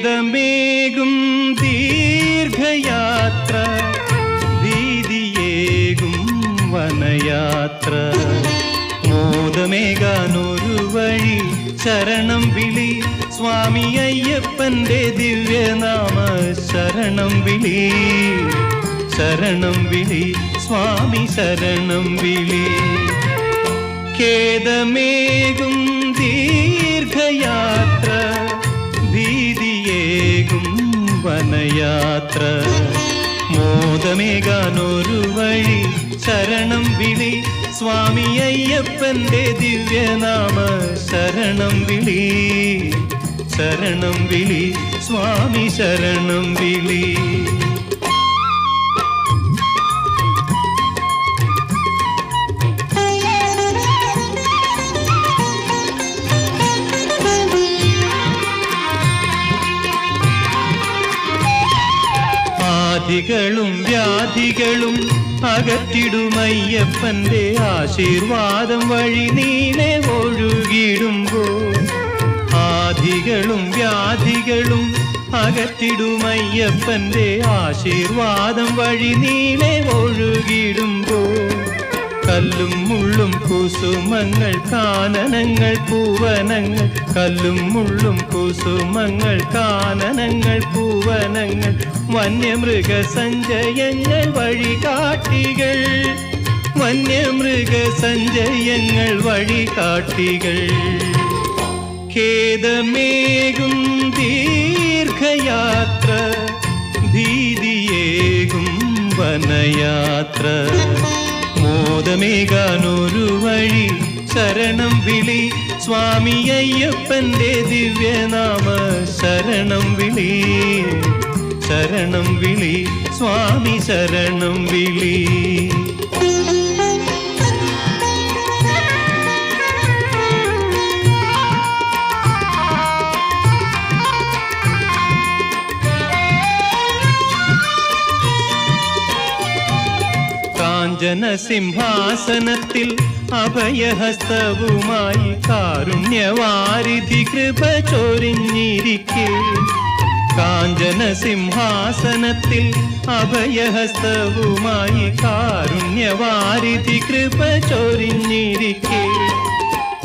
വേദമേകും ദീർഘയാത്ര ഭീതിയേകും വനയാത്ര. മോദമേകാനൊരു വഴി ശരണം വിളി സ്വാമി അയ്യപ്പന്റെ ദിവ്യനാമ ശരണം വിളി. ശരണം വിളി സ്വാമി ശരണം വിളി. ഖേദമേകും വനയാത്ര. മോദമേകാനൊരു വഴി ശരണം വിളി. സ്വാമി അയ്യപ്പന്റെ ദിവ്യനാമ ശരണം വിളി. ശരണം വിളി. സ്വാമി ശരണം വിളി. ആദികളും വ്യാധികളും അകറ്റിടുമയ്യപ്പന്റെ ആശീർവാദം വഴി നീനെ ഒഴുകിടുമ്പോൾ ആദികളും വ്യാധികളും അകറ്റിടുമയ്യപ്പന്റെ ആശീർവാദം വഴി നീനെ ഒഴുകിടുമ്പോൾ കല്ലും മുള്ളും കുസുമങ്ങൾ കാനനങ്ങൾ പൂവനങ്ങൾ. കല്ലും മുള്ളും കുസുമങ്ങൾ കാനനങ്ങൾ പൂവനങ്ങൾ. വന്യമൃഗ സഞ്ചയങ്ങൾ വഴികാട്ടികൾ. വന്യമൃഗ സഞ്ചയങ്ങൾ വഴികാട്ടികൾ. ഖേദമേകും ദീർഘയാത്ര ഭീതിയേകും വനയാത്ര. മോദമേകാനൊരു വഴി ശരണം വിളി. സ്വാമി അയ്യപ്പന്റെ ദിവ്യനാമ ശരണം വിളി. ശരണം വിളി. സ്വാമി ശരണം വിളി. കാഞ്ചന സിംഹാസനത്തിൽ അഭയഹസ്തവുമായി കാരുണ്യവാരിധി കൃപ ചൊരിഞ്ഞിരിക്കേ. കാഞ്ചന സിംഹാസനത്തിൽ അഭയഹസ്തവുമായി കാരുണ്യവാരിധി കൃപ ചൊരിഞ്ഞിരിക്കേ.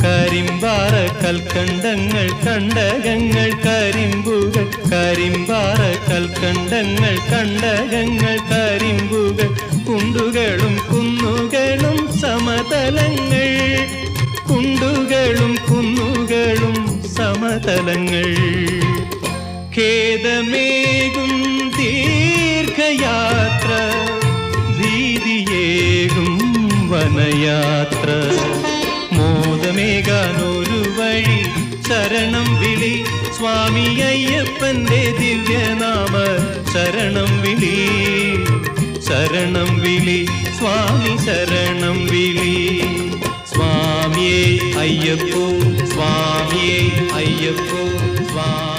കരിമ്പാറ കൽക്കണ്ടങ്ങൾ കണ്ടകങ്ങൾ കരിമ്പുകൾ. കരിമ്പാറ കൽക്കണ്ടങ്ങൾ കണ്ടകങ്ങൾ കരിമ്പുകൾ. കുണ്ടുകളും കുന്നുകളും സമതലങ്ങൾ. കുണ്ടുകളും കുന്നുകളും സമതലങ്ങൾ. ഖേദമേകും ദീർഘയാത്ര ഭീതിയേകും വനയാത്ര. മോദമേകാനൊരു വഴി ശരണം വിളി സ്വാമി അയ്യപ്പന്റെ ദിവ്യനാമ ശരണം വിളി. ശരണം വിളി സ്വാമി ശരണം വിളി. സ്വാമിയേ അയ്യപ്പോ സ്വാമിയേ അയ്യപ്പോ സ്വാമിയേ